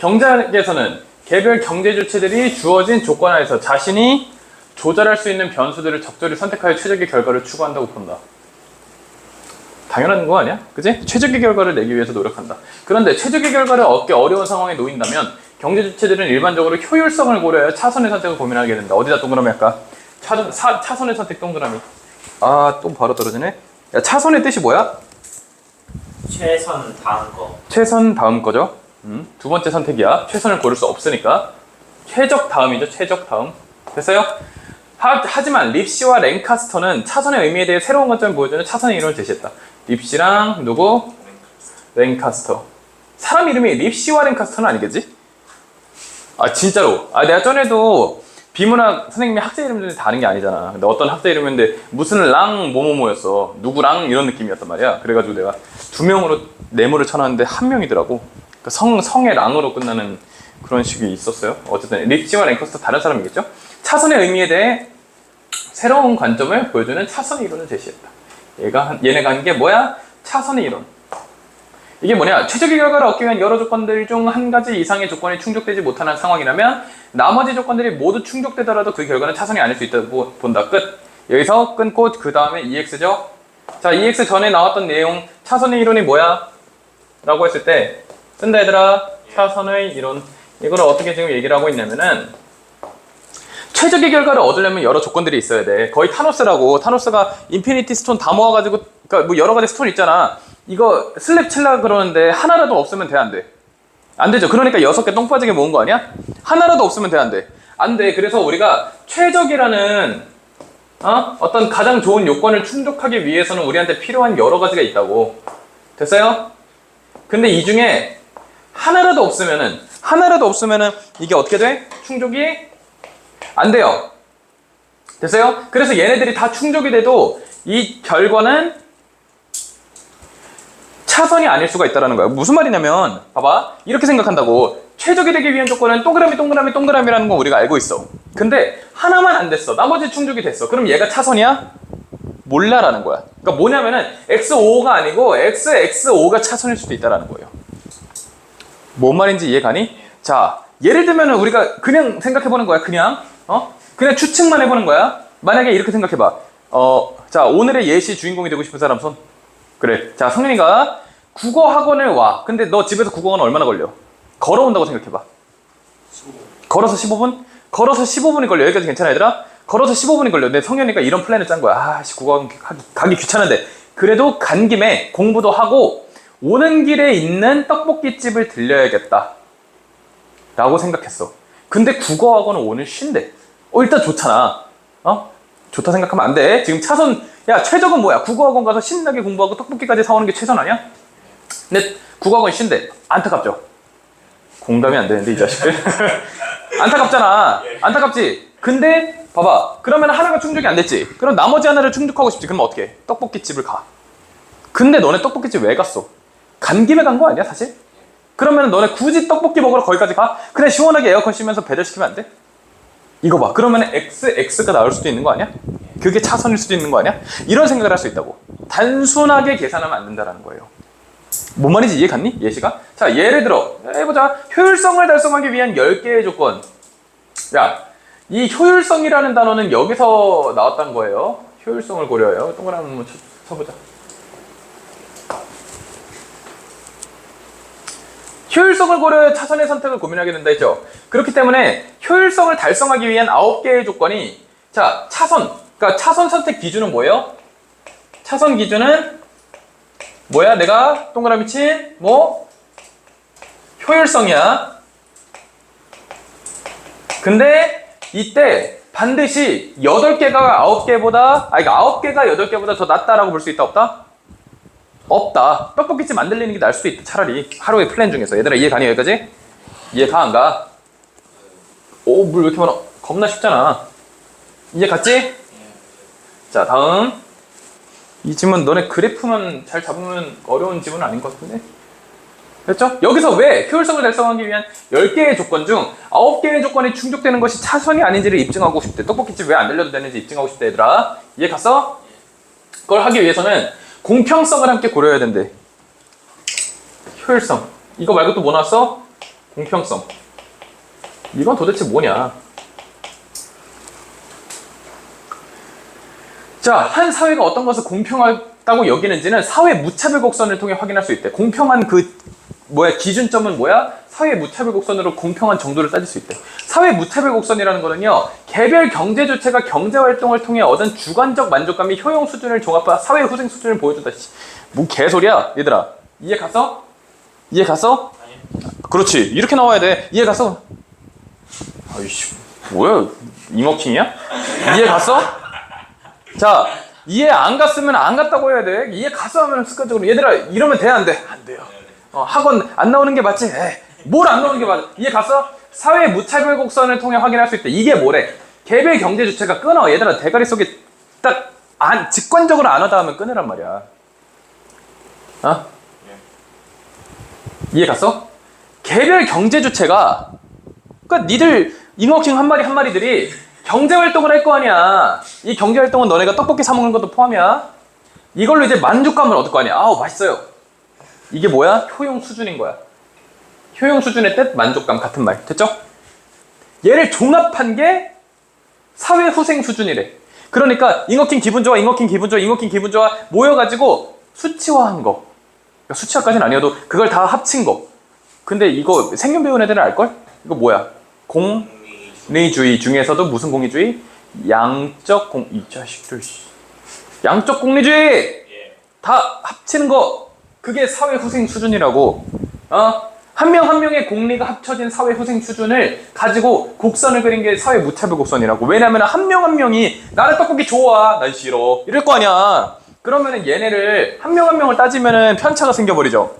경제학에서는 개별 경제 주체들이 주어진 조건 하에서 자신이 조절할 수 있는 변수들을 적절히 선택하여 최적의 결과를 추구한다고 본다. 당연한 거 아니야? 그지? 최적의 결과를 내기 위해서 노력한다. 그런데 최적의 결과를 얻기 어려운 상황에 놓인다면 경제 주체들은 일반적으로 효율성을 고려하여 차선의 선택을 고민하게 된다. 어디다 동그라미 할까? 차, 사, 차선의 선택 동그라미. 아, 또 바로 떨어지네. 야, 차선의 뜻이 뭐야? 최선 다음 거. 최선 다음 거죠. 음, 두 번째 선택이야. 최선을 고를 수 없으니까. 최적 다음이죠. 최적 다음. 됐어요? 하, 하지만 립시와 랭카스터는 차선의 의미에 대해 새로운 관점을 보여주는 차선의 이론을 제시했다. 립시랑 누구? 랭카스터. 사람 이름이 립시와 랭카스터는 아니겠지? 아 진짜로. 아 내가 전에도 비문학 선생님이 학자 이름 중에 다른 게 아니잖아. 근데 어떤 학자 이름인데 무슨 랑 뭐뭐뭐였어. 누구랑 이런 느낌이었단 말이야. 그래가지고 내가 두 명으로 네모를 쳐놨는데 한 명이더라고. 그 성, 성의 랑으로 끝나는 그런 식이 있었어요. 어쨌든 립시와 랭커스터 다른 사람이겠죠? 차선의 의미에 대해 새로운 관점을 보여주는 차선의 이론을 제시했다. 얘가 한- 얘네가 한 게 뭐야? 차선의 이론. 이게 뭐냐? 최적의 결과를 얻기 위한 여러 조건들 중 한 가지 이상의 조건이 충족되지 못하는 상황이라면 나머지 조건들이 모두 충족되더라도 그 결과는 차선이 아닐 수 있다고 본다. 끝. 여기서 끊고 그 다음에 EX죠. 자, EX 전에 나왔던 내용 차선의 이론이 뭐야? 라고 했을 때 쓴다 얘들아. 차선의 이론. 이거를 어떻게 지금 얘기를 하고 있냐면은 최적의 결과를 얻으려면 여러 조건들이 있어야 돼. 거의 타노스라고 타노스가 인피니티 스톤 다 모아가지고 그러니까 뭐 여러 가지 스톤 있잖아. 이거 슬랩 칠라 그러는데 하나라도 없으면 돼 안 돼? 안 되죠. 그러니까 여섯 개 똥 빠지게 모은 거 아니야? 하나라도 없으면 돼 안 돼? 안 돼. 그래서 우리가 최적이라는 어? 어떤 가장 좋은 요건을 충족하기 위해서는 우리한테 필요한 여러 가지가 있다고. 됐어요? 근데 이 중에 하나라도 없으면은 하나라도 없으면은 이게 어떻게 돼? 충족이 안 돼요. 됐어요? 그래서 얘네들이 다 충족이 돼도 이 결과는 차선이 아닐 수가 있다는 거예요. 무슨 말이냐면, 봐봐. 이렇게 생각한다고. 최적이 되기 위한 조건은 동그라미, 동그라미, 동그라미라는 건 우리가 알고 있어. 근데 하나만 안 됐어. 나머지 충족이 됐어. 그럼 얘가 차선이야? 몰라라는 거야. 그러니까 뭐냐면은 X5가 아니고 XX5가 차선일 수도 있다라는 거예요. 뭔 말인지 이해 가니? 자, 예를 들면은 우리가 그냥 생각해보는 거야. 그냥, 어? 그냥 추측만 해보는 거야. 만약에 이렇게 생각해봐. 어, 자, 오늘의 예시 주인공이 되고 싶은 사람 손. 그래. 자, 성현이가 국어 학원을 와. 근데 너 집에서 국어 학원 얼마나 걸려? 걸어온다고 생각해봐. 걸어서 15분? 걸어서 15분이 걸려. 여기까지 괜찮아, 얘들아? 걸어서 15분이 걸려. 근데 성현이가 이런 플랜을 짠 거야. 아, 씨, 가기, 가기 귀찮은데. 그래도 간 김에 공부도 하고, 오는 길에 있는 떡볶이집을 들려야겠다. 라고 생각했어. 근데 국어학원은 오늘 쉰대. 어, 일단 좋잖아. 어? 좋다 생각하면 안 돼. 지금 차선, 야, 최적은 뭐야? 국어학원 가서 신나게 공부하고 떡볶이까지 사오는 게 최선 아니야? 근데 국어학원 쉰대. 안타깝죠? 공감이 안 되는데, 이 자식들. 안타깝잖아. 안타깝지? 근데, 봐봐. 그러면 하나가 충족이 안 됐지? 그럼 나머지 하나를 충족하고 싶지. 그러면 어떻게 해? 떡볶이집을 가. 근데 너네 떡볶이집 왜 갔어? 간 김에 간 거 아니야, 사실? 그러면 너네 굳이 떡볶이 먹으러 거기까지 가? 그냥 시원하게 에어컨 쐬면서 배달시키면 안 돼? 이거 봐. 그러면 X, X가 나올 수도 있는 거 아니야? 그게 차선일 수도 있는 거 아니야? 이런 생각을 할 수 있다고. 단순하게 계산하면 안 된다는 거예요. 뭔 말인지 이해 갔니? 예시가? 자, 예를 들어, 해보자. 효율성을 달성하기 위한 10개의 조건. 야, 이 효율성이라는 단어는 여기서 나왔던 거예요. 효율성을 고려해요. 동그라미 한번 쳐- 쳐보자. 효율성을 고려해 차선의 선택을 고민하게 된다 했죠. 그렇기 때문에 효율성을 달성하기 위한 9개의 조건이 자, 차선. 그러니까 차선 선택 기준은 뭐예요? 차선 기준은 뭐야? 내가 동그라미 친 뭐? 효율성이야. 근데 이때 반드시 8개가 9개보다 아 이거 9개가 8개보다 더 낫다라고 볼 수 있다 없다? 없다. 떡볶이집 만들리는 게 나을 수도 있다. 차라리 하루의 플랜 중에서 얘들아 이해 가니 여기까지? 이해 가 안 가? 오 물 왜 이렇게 많아? 겁나 쉽잖아. 이해 갔지? 자 다음 이 질문 너네 그래프만 잘 잡으면 어려운 질문은 아닌 것 같은데? 됐죠? 여기서 왜 효율성을 달성하기 위한 10개의 조건 중 9개의 조건이 충족되는 것이 차선이 아닌지를 입증하고 싶대. 떡볶이집 왜 안 들려도 되는지 입증하고 싶대 얘들아. 이해 갔어? 그걸 하기 위해서는 공평성을 함께 고려해야 된대. 효율성. 이거 말고 또 뭐 나왔어? 공평성. 이건 도대체 뭐냐? 자, 한 사회가 어떤 것을 공평하다고 여기는지는 사회 무차별 곡선을 통해 확인할 수 있대. 공평한 그 뭐야 기준점은 뭐야? 사회 무차별 곡선으로 공평한 정도를 따질 수 있대. 사회 무차별 곡선이라는 거는요, 개별 경제 주체가 경제 활동을 통해 얻은 주관적 만족감 및 효용 수준을 종합한 사회 후생 수준을 보여준다. 씨, 뭐 개소리야, 얘들아. 이해 갔어? 이해 갔어? 그렇지. 이렇게 나와야 돼. 이해 갔어? 아이씨, 뭐야? 잉어킹이야? 이해 갔어? 자, 이해 안 갔으면 안 갔다고 해야 돼. 이해 갔어 하면 습관적으로 얘들아 이러면 돼 안 돼? 안 돼요. 어, 학원 안 나오는 게 맞지? 뭘안 나오는 게 맞아? 이해 갔어? 사회 무차별 곡선을 통해 확인할 수 있대. 이게 뭐래? 개별 경제 주체가 끊어. 얘들아 대가리 속에 딱 안, 직관적으로 안 하다 하면 끊으란 말이야. 어? 이해 갔어? 개별 경제 주체가 그러니까 니들 잉어킹 한 마리 한 마리들이 경제 활동을 할 거 아니야. 이 경제 활동은 너네가 떡볶이 사 먹는 것도 포함이야. 이걸로 이제 만족감을 얻을 거 아니야. 아우 맛있어요. 이게 뭐야? 효용 수준인 거야. 효용 수준의 뜻 만족감 같은 말 됐죠? 얘를 종합한 게 사회 후생 수준이래. 그러니까 잉어킹 기분 좋아, 잉어킹 기분 좋아, 잉어킹 기분 좋아 모여가지고 수치화한 거. 그러니까 수치화까지는 아니어도 그걸 다 합친 거. 근데 이거 생존 배운 애들은 알걸? 이거 뭐야? 공 공리주의 중에서도 무슨 공리주의? 양적 공, 이 자식들, 씨. 양적 공리주의! 예. 다 합치는 거, 그게 사회 후생 수준이라고. 어? 한 명 한 명의 공리가 합쳐진 사회 후생 수준을 가지고 곡선을 그린 게 사회 무차별 곡선이라고. 왜냐면 한 명 한 명이 나는 떡볶이 좋아, 난 싫어. 이럴 거 아니야. 그러면은 얘네를 한 명 한 명을 따지면은 편차가 생겨버리죠.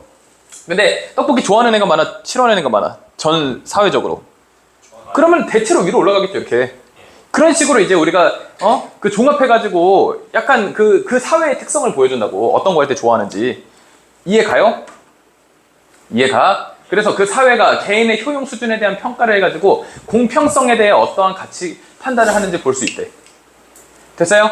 근데 떡볶이 좋아하는 애가 많아, 싫어하는 애가 많아. 전 사회적으로. 그러면 대체로 위로 올라가겠죠 이렇게 그런 식으로 이제 우리가 어 그 종합해 가지고 약간 그그 사회의 특성을 보여준다고 어떤 거 할 때 좋아하는지 이해 가요? 이해 가? 그래서 그 사회가 개인의 효용 수준에 대한 평가를 해가지고 공평성에 대해 어떠한 가치 판단을 하는지 볼 수 있대. 됐어요?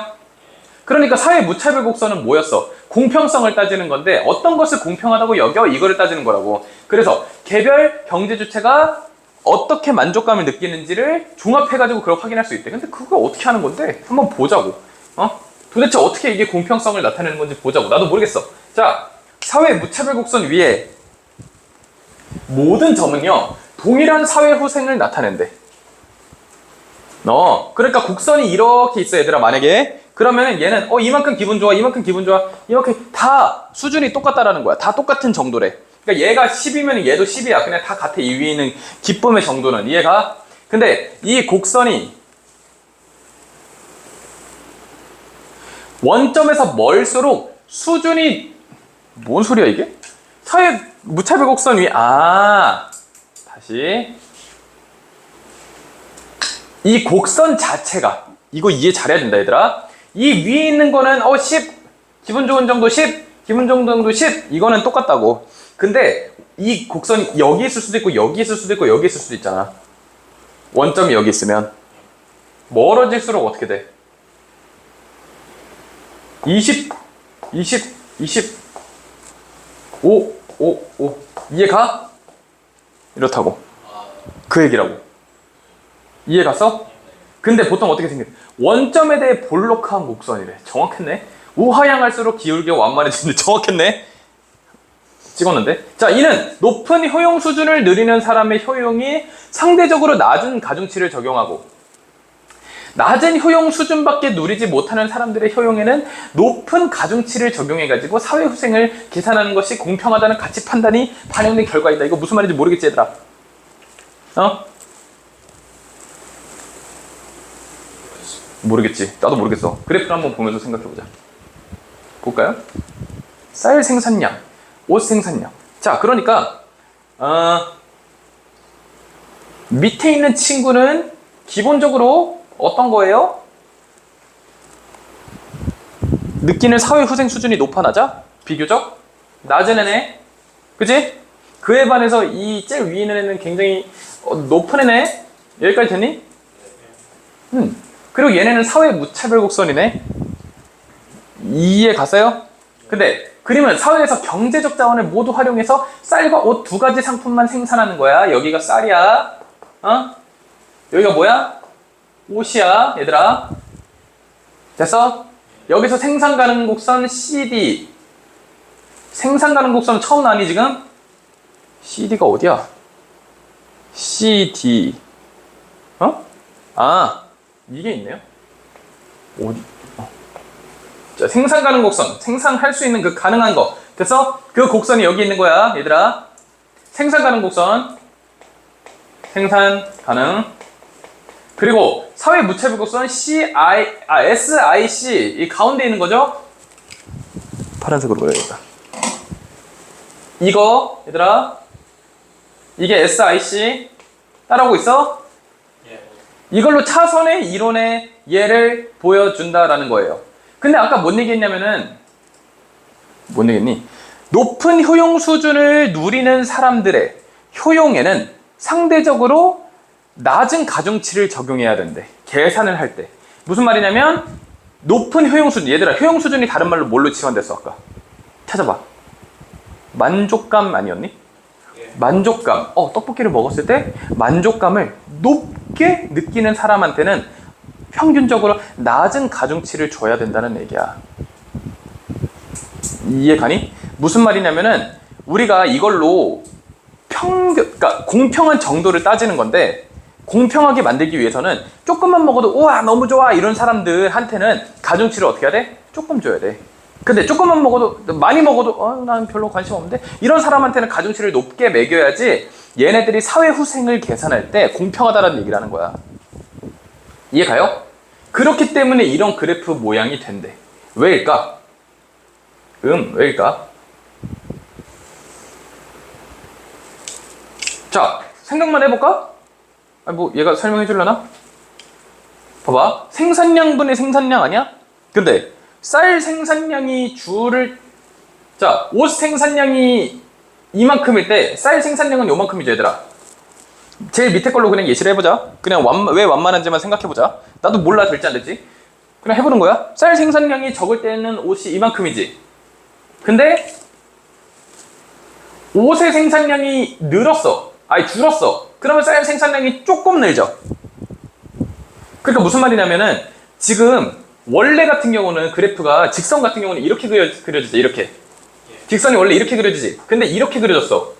그러니까 사회 무차별 곡선은 뭐였어? 공평성을 따지는 건데 어떤 것을 공평하다고 여겨 이거를 따지는 거라고. 그래서 개별 경제 주체가 어떻게 만족감을 느끼는지를 종합해가지고 그걸 확인할 수 있대. 근데 그거 어떻게 하는 건데? 한번 보자고. 어? 도대체 어떻게 이게 공평성을 나타내는 건지 보자고. 나도 모르겠어. 자, 사회 무차별 곡선 위에 모든 점은요 동일한 사회 후생을 나타낸대. 어, 그러니까 곡선이 이렇게 있어 얘들아 만약에. 그러면은 얘는 어 이만큼 기분 좋아 이만큼 기분 좋아 이만큼 다 수준이 똑같다라는 거야. 다 똑같은 정도래. 그러니까 얘가 10이면 얘도 10이야. 그냥 다 같아. 이 위에 있는 기쁨의 정도는. 이해가? 근데 이 곡선이 원점에서 멀수록 수준이 뭔 소리야 이게? 사회 무차별 곡선 위 아 다시. 이 곡선 자체가 이거 이해 잘해야 된다 얘들아. 이 위에 있는 거는 어 10, 기분 좋은 정도 10, 기분 좋은 정도 10 이거는 똑같다고. 근데 이 곡선이 여기 있을 수도 있고 여기 있을 수도 있고 여기 있을 수도 있잖아. 원점이 여기 있으면. 멀어질수록 어떻게 돼? 20, 20, 20 5, 5, 5 이해가? 이렇다고 그 얘기라고 이해 갔어? 근데 보통 어떻게 생겨? 원점에 대해 볼록한 곡선이래. 정확했네. 우하향할수록 기울게 완만해지는데 정확했네. 찍었는데. 자, 이는 높은 효용 수준을 누리는 사람의 효용이 상대적으로 낮은 가중치를 적용하고 낮은 효용 수준밖에 누리지 못하는 사람들의 효용에는 높은 가중치를 적용해가지고 사회 후생을 계산하는 것이 공평하다는 가치 판단이 반영된 결과이다. 이거 무슨 말인지 모르겠지, 얘들아? 어? 모르겠지. 나도 모르겠어. 그래프를 한번 보면서 생각해보자. 볼까요? 쌀 생산량, 옷 생산량. 자, 그러니까 어, 밑에 있는 친구는 기본적으로 어떤 거예요? 느끼는 사회 후생 수준이 높아 낮아? 비교적 낮은 애네. 그지? 그에 반해서 이 제일 위에 있는 애는 굉장히 어, 높은 애네. 여기까지 됐니? 음. 그리고 얘네는 사회 무차별 곡선이네. 이해 갔어요? 근데 그림은 사회에서 경제적 자원을 모두 활용해서 쌀과 옷 두 가지 상품만 생산하는 거야. 여기가 쌀이야. 어? 여기가 뭐야? 옷이야, 얘들아. 됐어? 여기서 생산 가능 곡선 CD. 생산 가능 곡선 처음 나니 지금? CD가 어디야? CD. 어? 아, 이게 있네요. 어디? 어. 자, 생산 가능 곡선. 생산할 수 있는 그 가능한 거. 됐어? 그 곡선이 여기 있는 거야, 얘들아. 생산 가능 곡선. 생산 가능. 그리고 사회 무차별 곡선 CI, 아, SIC. 이 가운데 있는 거죠? 파란색으로 그려야겠다. 이거, 얘들아. 이게 SIC. 따라오고 있어? 예. 이걸로 차선의 이론의 예를 보여준다라는 거예요. 근데 아까 뭔 얘기했냐면은 뭔 얘기했니? 높은 효용 수준을 누리는 사람들의 효용에는 상대적으로 낮은 가중치를 적용해야 된대. 계산을 할 때. 무슨 말이냐면 높은 효용 수준. 얘들아, 효용 수준이 다른 말로 뭘로 치환됐어 아까? 찾아봐. 만족감 아니었니? 예. 만족감. 어, 떡볶이를 먹었을 때 만족감을 높게 느끼는 사람한테는 평균적으로 낮은 가중치를 줘야 된다는 얘기야. 이해 가니? 무슨 말이냐면은 우리가 이걸로 평균, 그러니까 공평한 정도를 따지는 건데 공평하게 만들기 위해서는 조금만 먹어도 우와 너무 좋아 이런 사람들한테는 가중치를 어떻게 해야 돼? 조금 줘야 돼. 근데 조금만 먹어도 많이 먹어도 어, 난 별로 관심 없는데 이런 사람한테는 가중치를 높게 매겨야지 얘네들이 사회 후생을 계산할 때 공평하다는 얘기를 하는 거야. 이해 가요? 그렇기 때문에 이런 그래프 모양이 된대. 왜일까? 음, 왜일까? 자, 생각만 해볼까? 아니, 뭐, 얘가 설명해 줄려나? 봐봐. 생산량 분의 생산량 아니야? 근데, 쌀 생산량이 주를, 자, 옷 생산량이 이만큼일 때, 쌀 생산량은 요만큼이죠, 얘들아. 제일 밑에 걸로 그냥 예시를 해보자. 그냥 완, 왜 완만한지만 생각해보자. 나도 몰라 될지 안 될지. 그냥 해보는 거야. 쌀 생산량이 적을 때는 옷이 이만큼이지. 근데 옷의 생산량이 늘었어. 아니 줄었어. 그러면 쌀 생산량이 조금 늘죠. 그러니까 무슨 말이냐면은 지금 원래 같은 경우는 그래프가 직선 같은 경우는 이렇게 그려, 그려지지 이렇게. 직선이 원래 이렇게 그려지지. 근데 이렇게 그려졌어.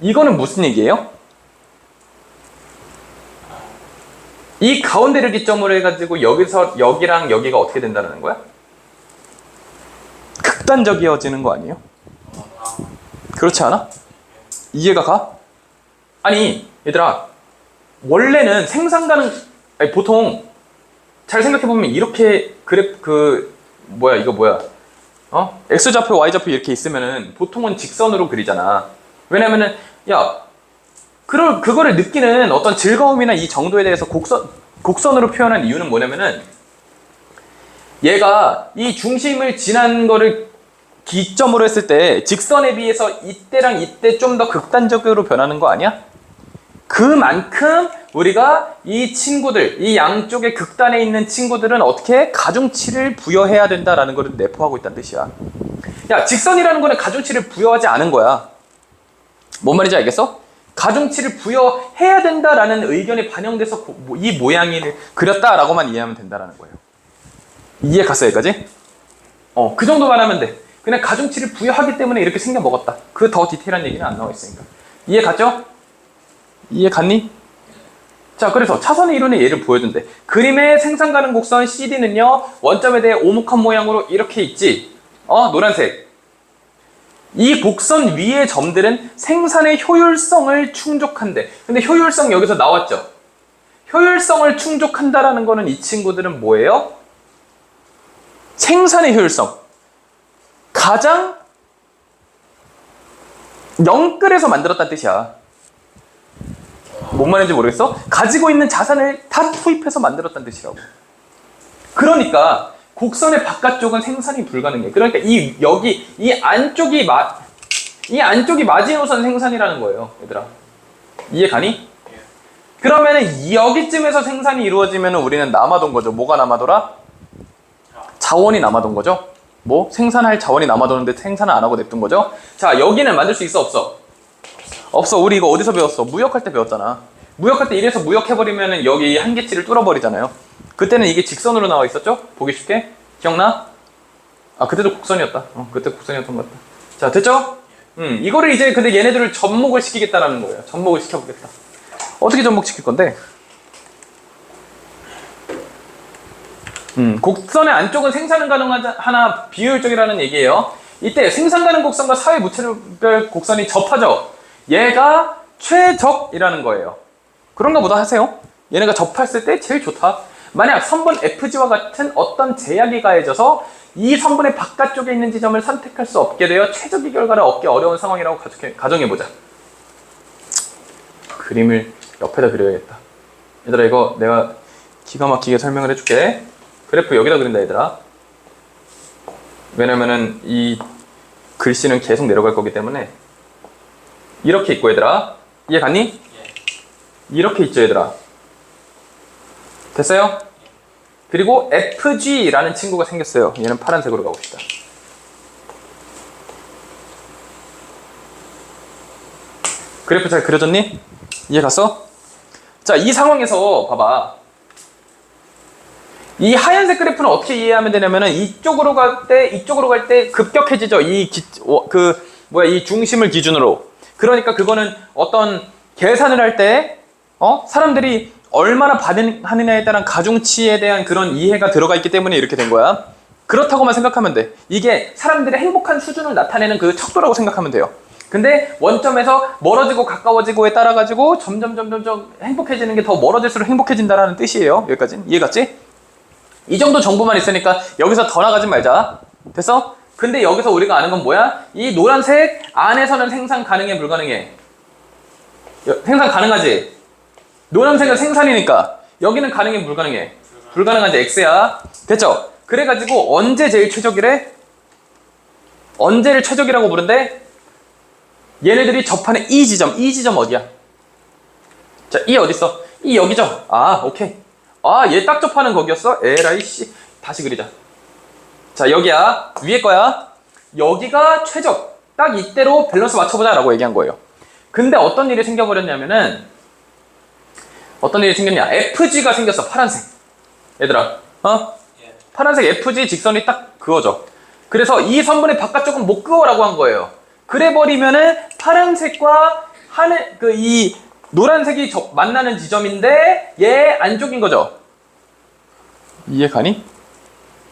이거는 무슨 얘기예요? 이 가운데를 기점으로 해가지고 여기서 여기랑 여기가 어떻게 된다는 거야? 극단적이어지는 거 아니에요? 그렇지 않아? 이해가 가? 아니 얘들아 원래는 생산 가능 아니 보통 잘 생각해 보면 이렇게 그래프 그 뭐야 이거 뭐야? 어? X 좌표 y 좌표 이렇게 있으면은 보통은 직선으로 그리잖아. 왜냐면은 야 그걸 그거를 느끼는 어떤 즐거움이나 이 정도에 대해서 곡선 곡선으로 표현한 이유는 뭐냐면은 얘가 이 중심을 지난 거를 기점으로 했을 때 직선에 비해서 이때랑 이때 좀 더 극단적으로 변하는 거 아니야? 그만큼 우리가 이 친구들, 이 양쪽의 극단에 있는 친구들은 어떻게 가중치를 부여해야 된다라는 것을 내포하고 있다는 뜻이야. 야, 직선이라는 거는 가중치를 부여하지 않은 거야. 뭔 말인지 알겠어? 가중치를 부여해야 된다라는 의견이 반영돼서 고- 뭐- 이 모양을 그렸다라고만 이해하면 된다라는 거예요. 이해 갔어 여기까지? 어, 그 정도만 하면 돼. 그냥 가중치를 부여하기 때문에 이렇게 생겨 먹었다. 그 더 디테일한 얘기는 안 나와 있으니까. 이해 갔죠? 이해 갔니? 자, 그래서 차선의 이론의 예를 보여준대. 그림의 생산 가능 곡선 CD는요, 원점에 대해 오목한 모양으로 이렇게 있지. 어, 노란색. 이 곡선 위의 점들은 생산의 효율성을 충족한대. 근데 효율성 여기서 나왔죠? 효율성을 충족한다라는 거는 이 친구들은 뭐예요? 생산의 효율성. 가장 영끌에서 만들었다는 뜻이야. 뭔 말인지 모르겠어? 가지고 있는 자산을 다 투입해서 만들었다는 뜻이라고. 그러니까 곡선의 바깥쪽은 생산이 불가능해. 그러니까 이 여기 이 안쪽이 마, 이 안쪽이 마지노선 생산이라는 거예요, 얘들아. 이해 가니? 그러면은 여기쯤에서 생산이 이루어지면 우리는 남아돈 거죠. 뭐가 남아돌아? 자원이 남아돈 거죠. 뭐 생산할 자원이 남아도는데 생산을 안 하고 냅둔 거죠. 자 여기는 만들 수 있어 없어? 없어. 우리 이거 어디서 배웠어? 무역할 때 배웠잖아. 무역할 때 이래서 무역해버리면 여기 한계치를 뚫어버리잖아요. 그때는 이게 직선으로 나와 있었죠? 보기 쉽게 기억나? 아 그때도 곡선이었다. 어, 그때 곡선이었던 것 같다. 자 됐죠? 음 이거를 이제 근데 얘네들을 접목을 시키겠다라는 거예요. 접목을 시켜보겠다. 어떻게 접목시킬 건데? 음, 곡선의 안쪽은 생산 가능하나 비효율적이라는 얘기예요. 이때 생산 가능 곡선과 사회 무차별 곡선이 접하죠. 얘가 최적이라는 거예요. 그런가 보다 하세요. 얘네가 접했을 때 제일 좋다. 만약 선분 FG와 같은 어떤 제약이 가해져서 이 선분의 바깥쪽에 있는 지점을 선택할 수 없게 되어 최적의 결과를 얻기 어려운 상황이라고 가정해- 가정해보자. 그림을 옆에다 그려야겠다. 얘들아 이거 내가 기가 막히게 설명을 해줄게. 그래프 여기다 그린다 얘들아. 왜냐면은 이 글씨는 계속 내려갈 거기 때문에 이렇게 있고 얘들아 이해 갔니? 예. 이렇게 있죠 얘들아. 됐어요? 그리고 FG라는 친구가 생겼어요. 얘는 파란색으로 가봅시다. 그래프 잘 그려졌니? 이해 갔어? 자, 이 상황에서 봐봐. 이 하얀색 그래프는 어떻게 이해하면 되냐면은 이쪽으로 갈 때, 이쪽으로 갈 때 급격해지죠. 이 기, 어, 그, 뭐야, 이 중심을 기준으로. 그러니까 그거는 어떤 계산을 할 때, 어? 사람들이 얼마나 받느냐에 따른 가중치에 대한 그런 이해가 들어가 있기 때문에 이렇게 된 거야. 그렇다고만 생각하면 돼. 이게 사람들의 행복한 수준을 나타내는 그 척도라고 생각하면 돼요. 근데 원점에서 멀어지고 가까워지고에 따라 가지고 점점 점점 점 행복해지는 게 더 멀어질수록 행복해진다라는 뜻이에요. 여기까지 이해 갔지? 이 정도 정보만 있으니까 여기서 더 나가지 말자. 됐어? 근데 여기서 우리가 아는 건 뭐야? 이 노란색 안에서는 생산 가능해 불가능해? 여- 생산 가능하지? 노란색은 생산이니까 여기는 가능해 불가능해? 불가능하지 X야. 됐죠? 그래가지고 언제 제일 최적이래? 언제를 최적이라고 부른대? 얘네들이 접하는 이 지점, 이 지점 어디야? 자, 이 어딨어? 이 여기죠? 아, 오케이. 아, 얘 딱 접하는 거기였어? 에라이 씨. 다시 그리자. 자, 여기야. 위에 거야. 여기가 최적. 딱 이때로 밸런스 맞춰보자 라고 얘기한 거예요. 근데 어떤 일이 생겨버렸냐면은 어떤 일이 생겼냐? FG가 생겼어. 파란색. 얘들아, 어? 예. 파란색 FG 직선이 딱 그거죠. 그래서 이 선분의 바깥쪽은 못 그어라고 한 거예요. 그래 버리면은 파란색과 하늘 그 이 노란색이 접- 만나는 지점인데 얘 안쪽인 거죠. 이해 가니?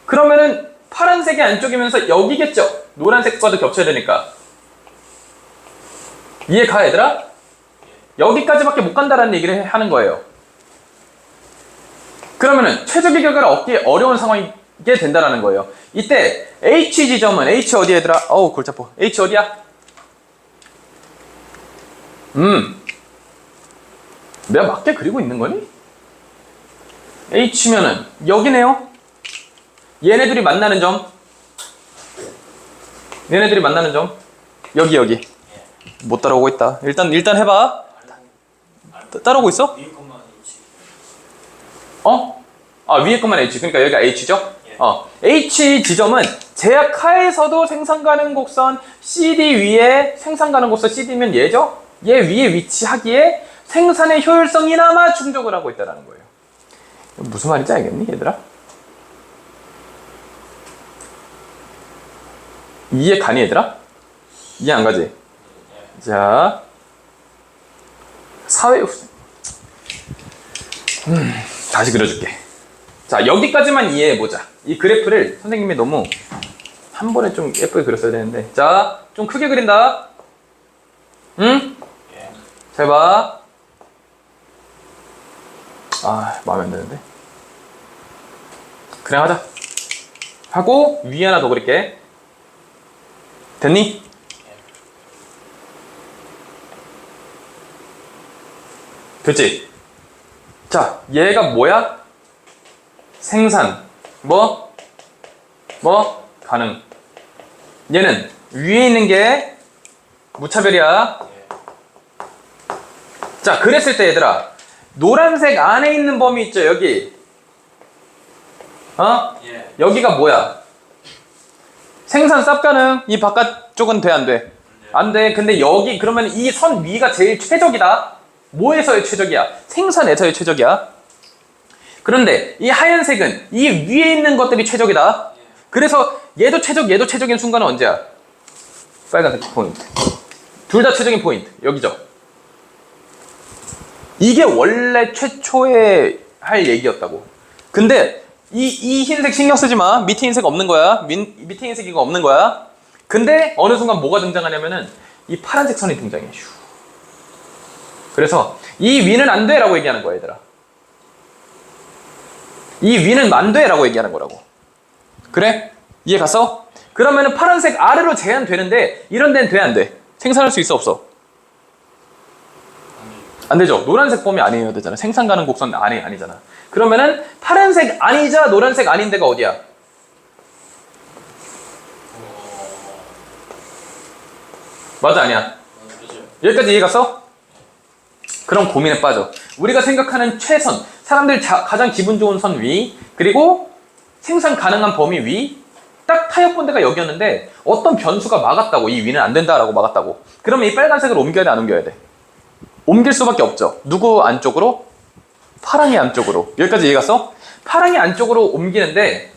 그러면은 파란색이 안쪽이면서 여기겠죠. 노란색과도 겹쳐야 되니까. 이해 가 얘들아? 여기까지밖에 못 간다라는 얘기를 하는 거예요. 그러면은 최적의 결과를 얻기 어려운 상황이 된다라는 거예요. 이때 H 지점은 H 어디 얘들아? 어우 골치 아파. H 어디야? 음. 내가 맞게 그리고 있는 거니? H면은 여기네요. 얘네들이 만나는 점. 얘네들이 만나는 점. 여기 여기. 못 따라오고 있다. 일단 일단 해봐. 따- 따라오고 있어? 어? 아 위에 것만 H 그러니까 여기가 H죠? 예. 어 H 지점은 제약 하에서도 생산 가능 곡선 CD 위에 생산 가능 곡선 CD면 얘죠? 얘 위에 위치하기에 생산의 효율성이나마 충족을 하고 있다는 거예요. 무슨 말인지 알겠니 얘들아? 이해 가니 얘들아? 이해 안 가지? 예. 자 사회 음, 다시 그려줄게. 자, 여기까지만 이해해보자. 이 그래프를 선생님이 너무 한 번에 좀 예쁘게 그렸어야 되는데. 자, 좀 크게 그린다. 응? 예. 잘 봐. 아, 마음에 안 드는데. 그냥 하자. 하고, 위에 하나 더 그릴게. 됐니? 됐지? 자, 얘가 뭐야? 생산. 뭐? 뭐? 가능. 얘는 위에 있는 게 무차별이야. 예. 자, 그랬을 때 얘들아. 노란색 안에 있는 범위 있죠, 여기. 어? 예. 여기가 뭐야? 생산 쌉 가능. 이 바깥쪽은 돼, 안 돼? 안 돼. 근데 여기, 그러면 이 선 위가 제일 최적이다. 뭐에서의 최적이야? 생산에서의 최적이야. 그런데 이 하얀색은 이 위에 있는 것들이 최적이다. 그래서 얘도 최적, 얘도 최적인 순간은 언제야? 빨간색 포인트. 둘 다 최적인 포인트. 여기죠. 이게 원래 최초에 할 얘기였다고. 근데 이, 이 흰색 신경 쓰지 마. 밑에 흰색 없는 거야. 민, 밑에 흰색 이거 없는 거야. 근데 어느 순간 뭐가 등장하냐면은 이 파란색 선이 등장해. 슈. 그래서 이 위는 안 돼 라고 얘기하는 거야, 얘들아. 이 위는 안 돼 라고 얘기하는 거라고. 그래? 이해 갔어? 그러면은 파란색 아래로 제한되는데 이런 데는 돼, 안 돼? 생산할 수 있어, 없어? 안 되죠. 노란색 범위 아니어야 되잖아. 생산 가능 곡선 아니 아니잖아. 그러면은 파란색 아니자 노란색 아닌 데가 어디야? 맞아 아니야? 여기까지 이해 갔어? 그럼 고민에 빠져. 우리가 생각하는 최선, 사람들 자- 가장 기분 좋은 선 위, 그리고 생산 가능한 범위 위, 딱 타협 본데가 여기였는데 어떤 변수가 막았다고 이 위는 안 된다라고 막았다고. 그러면 이 빨간색을 옮겨야 돼, 안 옮겨야 돼? 옮길 수밖에 없죠. 누구 안쪽으로? 파랑이 안쪽으로. 여기까지 이해 갔어? 파랑이 안쪽으로 옮기는데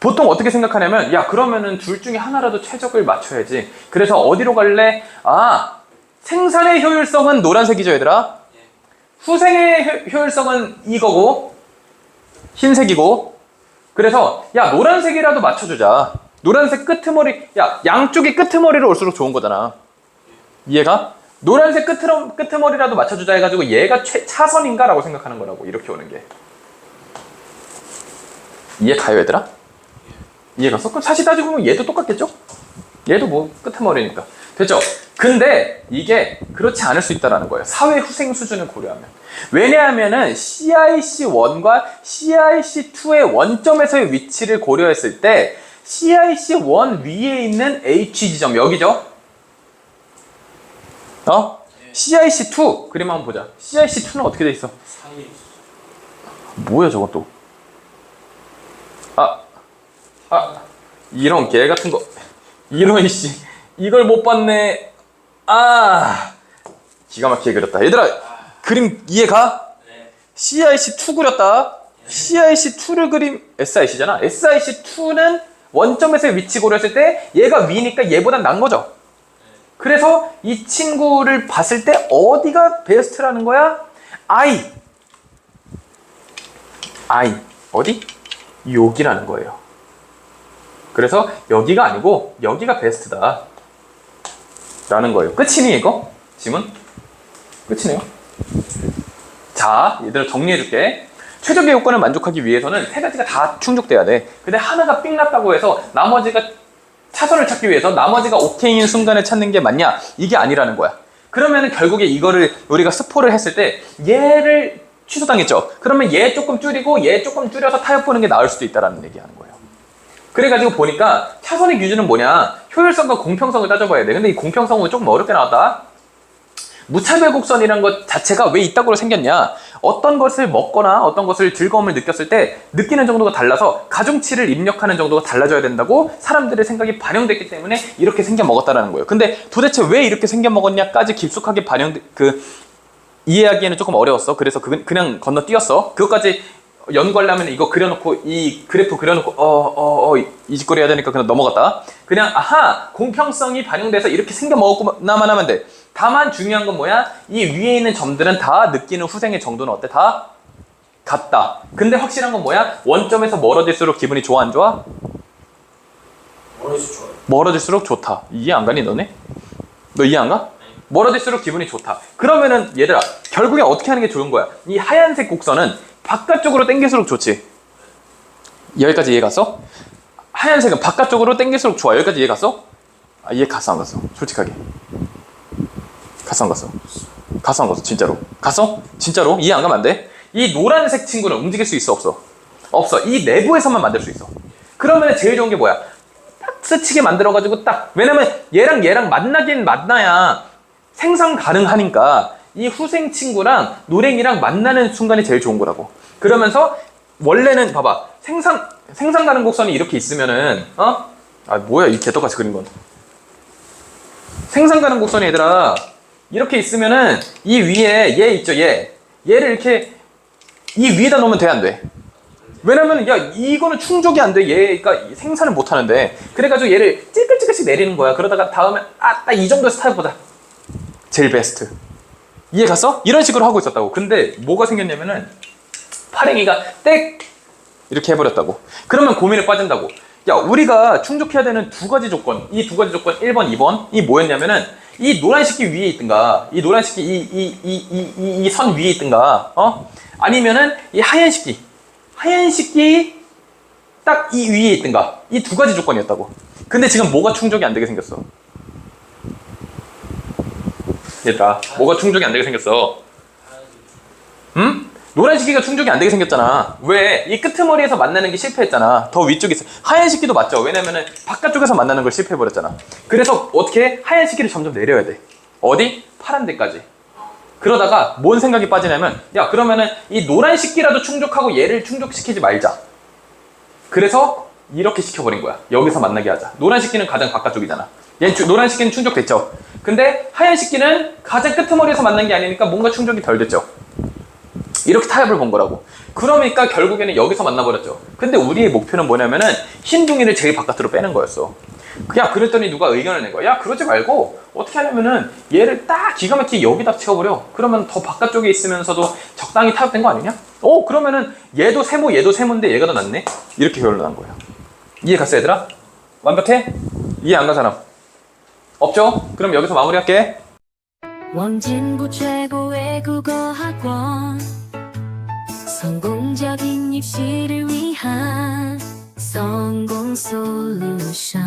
보통 어떻게 생각하냐면 야 그러면은 둘 중에 하나라도 최적을 맞춰야지. 그래서 어디로 갈래? 아 생산의 효율성은 노란색이죠 얘들아. 후생의 효- 효율성은 이거고 흰색이고. 그래서 야 노란색이라도 맞춰주자. 노란색 끄트머리 야 양쪽이 끄트머리로 올수록 좋은 거잖아. 이해가? 노란색 끄트러, 끄트머리라도 맞춰주자 해가지고 얘가 최, 차선인가 라고 생각하는 거라고 이렇게 오는 게 이해 가요 얘들아? 이해가 서 그럼 사실 따지고 보면 얘도 똑같겠죠? 얘도 뭐 끄트머리니까 됐죠? 근데 이게 그렇지 않을 수 있다는 거예요 사회 후생 수준을 고려하면 왜냐하면은 CIC1과 CIC2의 원점에서의 위치를 고려했을 때 CIC1 위에 있는 H 지점 여기죠? 어? CIC2 그림 한번 보자. CIC2는 어떻게 돼 있어? 뭐야 저건 또? 아, 아, 이런 개 같은 거, 이런 씨, 이걸 못 봤네. 아, 기가 막히게 그렸다. 얘들아, 그림 이해가? 네. CIC2 그렸다. CIC2를 그림 SIC잖아. SIC2는 원점에서의 위치 고려했을 때 얘가 위니까 얘보단 난 거죠. 그래서 이 친구를 봤을 때 어디가 베스트라는 거야? I. I. 어디? 여기라는 거예요. 그래서 여기가 아니고 여기가 베스트다. 라는 거예요. 끝이니 이거? 지문? 끝이네요. 자, 얘들아 정리해줄게. 최적의 요건을 만족하기 위해서는 세 가지가 다 충족돼야 돼. 근데 하나가 삥 났다고 해서 나머지가 차선을 찾기 위해서 나머지가 오케이인 순간을 찾는 게 맞냐? 이게 아니라는 거야. 그러면은 결국에 이거를 우리가 스포를 했을 때 얘를 취소당했죠. 그러면 얘 조금 줄이고 얘 조금 줄여서 타협 보는 게 나을 수도 있다라는 얘기하는 거예요. 그래가지고 보니까 차선의 기준은 뭐냐? 효율성과 공평성을 따져봐야 돼. 근데 이 공평성은 조금 어렵게 나왔다. 무차별 곡선이란 것 자체가 왜 이따구로 생겼냐? 어떤 것을 먹거나 어떤 것을 즐거움을 느꼈을 때 느끼는 정도가 달라서 가중치를 입력하는 정도가 달라져야 된다고 사람들의 생각이 반영됐기 때문에 이렇게 생겨 먹었다라는 거예요. 근데 도대체 왜 이렇게 생겨 먹었냐까지 깊숙하게 반영 그 이해하기에는 조금 어려웠어. 그래서 그, 그냥 건너뛰었어. 그것까지 연구하려면 이거 그려놓고 이 그래프 그려놓고 어 어어 이 짓거리 해야 되니까 그냥 넘어갔다. 그냥 아하 공평성이 반영돼서 이렇게 생겨 먹었구나만 하면 돼. 다만 중요한 건 뭐야? 이 위에 있는 점들은 다 느끼는 후생의 정도는 어때? 다 같다. 근데 확실한 건 뭐야? 원점에서 멀어질수록 기분이 좋아 안 좋아? 멀어질수록 좋다. 이해 안 가니 너네? 너 이해 안 가? 멀어질수록 기분이 좋다. 그러면은 얘들아 결국에 어떻게 하는 게 좋은 거야? 이 하얀색 곡선은 바깥쪽으로 당길수록 좋지. 여기까지 이해 갔어? 하얀색은 바깥쪽으로 당길수록 좋아. 여기까지 이해 갔어? 아 이해 갔어 안 갔어? 솔직하게. 갔어 안 갔어? 갔어 안 갔어? 진짜로. 갔어? 진짜로? 이해 안 가면 안 돼? 이 노란색 친구는 움직일 수 있어 없어? 없어. 이 내부에서만 만들 수 있어. 그러면 제일 좋은 게 뭐야? 딱 스치게 만들어가지고 딱 왜냐면 얘랑 얘랑 만나긴 만나야 생산 가능하니까 이 후생 친구랑 노랭이랑 만나는 순간이 제일 좋은 거라고. 그러면서 원래는 봐봐 생산 생산 가능 곡선이 이렇게 있으면은 어 아 뭐야 이 개떡같이 그린 건 생산 가능 곡선이 얘들아 이렇게 있으면은 이 위에 얘 있죠 얘. 얘를 이렇게 이 위에다 놓으면 돼 안 돼? 왜냐면 야 이거는 충족이 안 돼. 얘가 생산을 못 하는데. 그래가지고 얘를 찌글찌글씩 내리는 거야. 그러다가 다음에 아딱 이 정도에서 타보다 제일 베스트. 이해 갔어? 이런 식으로 하고 있었다고. 근데 뭐가 생겼냐면은 파랭이가 땡! 이렇게 해버렸다고. 그러면 고민에 빠진다고. 야 우리가 충족해야 되는 두 가지 조건. 이 두 가지 조건 1번 2번. 이 뭐였냐면은 이 노란 식기 위에 있든가 이 노란 식기 이 이 이 이 이 선 위에 있든가 어? 아니면은 이 하얀 식기 하얀 식기 딱 이 위에 있든가 이 두 가지 조건이었다고. 근데 지금 뭐가 충족이 안 되게 생겼어? 얘들아 뭐가 충족이 안 되게 생겼어? 응? 노란 식기가 충족이 안 되게 생겼잖아. 왜? 이 끄트머리에서 만나는 게 실패했잖아. 더 위쪽에 있어. 하얀 식기도 맞죠? 왜냐면은 바깥쪽에서 만나는 걸 실패해버렸잖아. 그래서 어떻게 해? 하얀 식기를 점점 내려야 돼. 어디? 파란 데까지. 그러다가 뭔 생각이 빠지냐면, 야, 그러면은 이 노란 식기라도 충족하고 얘를 충족시키지 말자. 그래서 이렇게 시켜버린 거야. 여기서 만나게 하자. 노란 식기는 가장 바깥쪽이잖아. 얘 노란 식기는 충족됐죠. 근데 하얀 식기는 가장 끄트머리에서 만난 게 아니니까 뭔가 충족이 덜 됐죠. 이렇게 타협을 본 거라고. 그러니까 결국에는 여기서 만나버렸죠. 근데 우리의 목표는 뭐냐면은 흰 둥이를 제일 바깥으로 빼는 거였어. 야, 그랬더니 누가 의견을 낸 거야. 야, 그러지 말고 어떻게 하냐면은 얘를 딱 기가 막히게 여기다 채워버려. 그러면 더 바깥쪽에 있으면서도 적당히 타협된 거 아니냐? 어, 그러면은 얘도 세모, 얘도 세모인데 얘가 더 낫네? 이렇게 결론 난 거야. 이해 갔어, 얘들아? 완벽해? 이해 안 간 사람? 없죠? 그럼 여기서 마무리할게. 원진구 최고의 국어학원 성공적인 입시를 위한 성공 솔루션